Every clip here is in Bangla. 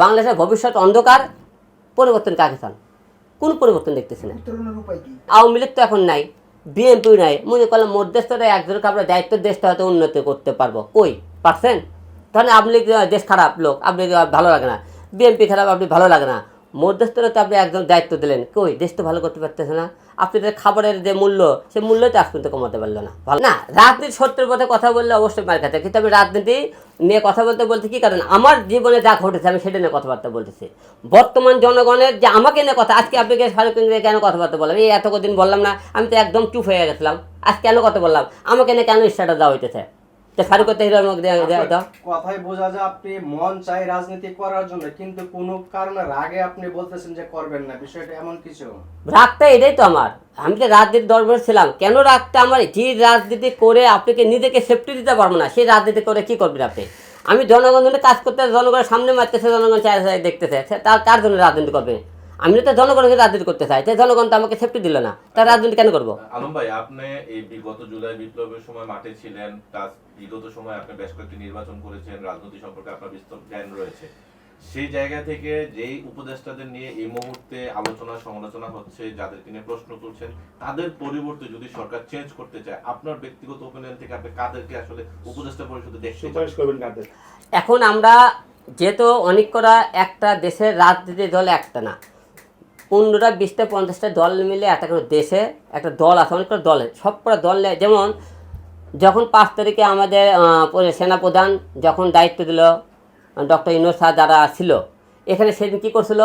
বাংলাদেশের ভবিষ্যৎ অন্ধকার পরিবর্তন কাকে চান? কোন পরিবর্তন দেখতেছে না আওয়ামী লীগ তো এখন নাই বিএনপি নাই মনে করলাম মধ্যস্থরে একজনকে আমরা দায়িত্ব দেশটা হয়তো উন্নতি করতে পারব। কই পারছেন? তাহলে আপনি দেশ খারাপ লোক আপনি ভালো লাগে না। বিএনপি খারাপ আপনি ভালো লাগে না। মধ্যস্থরে তো আপনি একদম দায়িত্ব দিলেন। কই, দেশ তো ভালো করতে পারতেছে না। আপনি আপনাদের খাবারের যে মূল্য, সে মূল্য তো আজ পর্যন্ত কমাতে পারল না। ভালো। না রাজনীতি সত্যের পথে কথা বললে অবশ্যই মার খাতে। কিন্তু আমি রাজনীতি নিয়ে কথা বলতে বলতে কি কারণ, আমার জীবনে যা ঘটেছে, আমি সেটা নিয়ে কথাবার্তা বলতেছি। বর্তমান জনগণের যে আমাকে নিয়ে কথা, আজকে আপনাকে ফারুক কেন কথাবার্তা বললাম? এই এত কদিন বললাম না, আমি তো একদম চুপ হয়ে গেছিলাম। আজ কেন কথা বললাম? আমাকে নিয়ে কেন ইচ্ছাটা দেওয়া হইতেছে? ফারুকের তো হিরোর দিয়ে দাও। কথাই বোঝা যায় আপনি মন চাই রাজনীতি করার জন্য কিন্তু কোনো কারণে রাগে আপনি বলতেছেন যে করবেন না বিষয়টা এমন কিছু। রাগটা এটাই তো আমার। আমি তো রাজনীতি দরবারে ছিলাম। কেন রাগটা আমার? যে রাজনীতি করে আপনাকে নিজেকে সেফটি দিতে পারব না সেই রাজনীতি করে কি করবেন আপনি? আমি জনগণের কাজ করতে জনগণের সামনে মারতেছে জনগণ চাই দেখতেছে। তার কার জন্য রাজনীতি করবে। আমি তো জনগণকে রাজনীতি করতে চাই তাই জনগণ তো আমাকে সেফটি দিল না। তার রাজনীতি কেন করব? আলম ভাই আপনি এই বিগত জুলাই বিপ্লবের সময় মাঠে ছিলেন বিগত সময় আপনি বেশ কয়েকটি নির্বাচন করেছেন রাজনীতি সম্পর্কে আপনার বিস্তর জ্ঞান রয়েছে। সেই জায়গা থেকে যেই উপদেষ্টাদের নিয়ে এই মুহূর্তে আলোচনা সমালোচনা হচ্ছে যাদেরকে নিয়ে প্রশ্ন তুলছেন তাদের পরিবর্তে যদি সরকার চেঞ্জ করতে চায় আপনার ব্যক্তিগত ওপিনিয়ন থেকে আপনি কাদেরকে আসলে উপদেষ্টা পরিষদে দেখতে? সুপারিশ করবেন কাদের? এখন আমরা যেহেতু অনেক করা একটা দেশের রাজনীতি দল একটা না পনেরোটা, বিশটা, পঞ্চাশটা দল মিলে একটা করে দেশে একটা দল আছে, অনেক করে দলের সব কটা দল যেমন যখন পাঁচ তারিখে আমাদের সেনাপ্রধান যখন দায়িত্ব দিল ডক্টর ইনোজ স্যার যারা ছিল, এখানে সেদিন কী করছিল?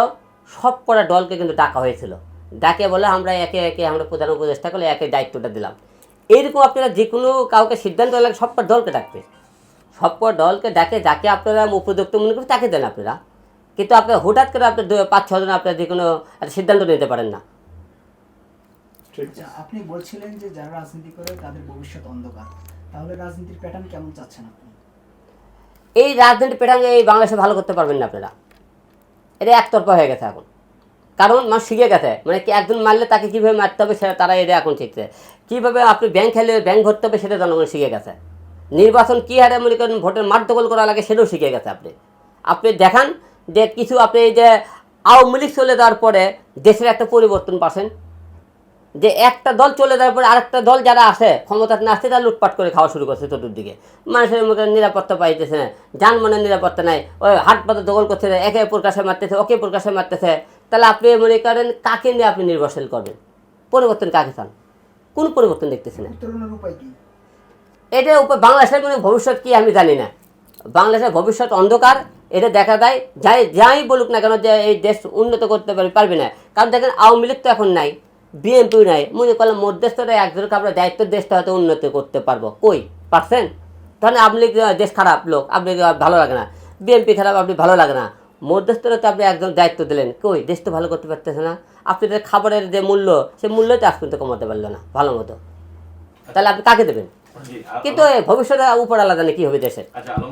সব কটা দলকে কিন্তু ডাকা হয়েছিল। ডাকে বলে আমরা একে একে, আমরা প্রধান উপদেষ্টা করলে একে দায়িত্বটা দিলাম। এইরকম আপনারা যে কোনো কাউকে সিদ্ধান্ত লাগে সবকটা দলকে ডাকবে। সবকটা দলকে ডাকে, যাকে আপনারা উপযুক্ত মনে করেন তাকে দেন আপনারা। কিন্তু আপনার হঠাৎ করে আপনার দু- পাঁচ ছজন আপনারা যে কোনো একটা সিদ্ধান্ত নিতে পারেন না। আচ্ছা আপনি বলছিলেন যে যারা রাজনীতি করে তাদের ভবিষ্যৎ অন্ধকার। তাহলে রাজনীতির প্যাটার্ন কেমন চাচ্ছেন আপনি? এই রাজনীতি পেটাঙ্গে এই বাংলাদেশে ভালো করতে পারবেন না আপনারা। এটা একতরফা হয়ে গেছে এখন। কারণ মানুষ শিখে গেছে। মানে কি একজন মারলে তাকে কীভাবে মারতে হবে সেটা তারা এটা এখন শিখছে। কীভাবে আপনি ব্যাংক খেলে ব্যাংক ভরতে হবে সেটা জনগণ শিখে গেছে। নির্বাচন কী হারে মনে করেন ভোটের মাঠ দখল করা লাগে সেটাও শিখে গেছে আপনি। আপনি দেখান যে কিছু আপনি যে আওয়ামী লীগ চলে যাওয়ার পরে দেশের একটা পরিবর্তন পাচ্ছেন যে একটা দল চলে যাওয়ার পরে আরেকটা দল যারা আছে ক্ষমতাতে না আসছে তারা লুটপাট করে খাওয়া শুরু করছে চতুর্দিকে। মানুষের মুখে নিরাপত্তা পাইতেছে না যানবাহনের নিরাপত্তা নাই ওই হাট পাতা দখল করছে একে প্রকাশে মারতেছে ওকে প্রকাশে মারতেছে। তাহলে আপনি মনে করেন কাকে নিয়ে আপনি নির্ভরশীল করবেন? পরিবর্তন কাকে চান? কোন পরিবর্তন উত্তরণের উপায় উপর বাংলাদেশের কোনো ভবিষ্যৎ কি আমি জানি না। বাংলাদেশের ভবিষ্যৎ অন্ধকার এটা দেখা দেয় যাই যাই বলুক না কেন যে এই দেশ উন্নত করতে পারবে পারবে না। কারণ দেখেন আওয়ামী লীগ তো এখন নাই বিএনপি নাই। মনে করলাম মধ্যস্থরে একজনকে আমরা দায়িত্ব দেশটা হয়তো উন্নত করতে পারব। কই? পারছেন? তাহলে আপনি দেশ খারাপ লোক আপনি ভালো লাগে না। বিএনপি খারাপ আপনি ভালো লাগে না। মধ্যস্থরে তো আপনি একজন দায়িত্ব দিলেন। কই? দেশ তো ভালো করতে পারতেছে না। আপনাদের খাবারের যে মূল্য সে মূল্য তো আজ পর্যন্ত কমাতে পারল না ভালো মতো। তাহলে আপনি কাকে দেবেন? কিন্তু ভবিষ্যতে উপর আলাদা কি হবে দেশের আচ্ছা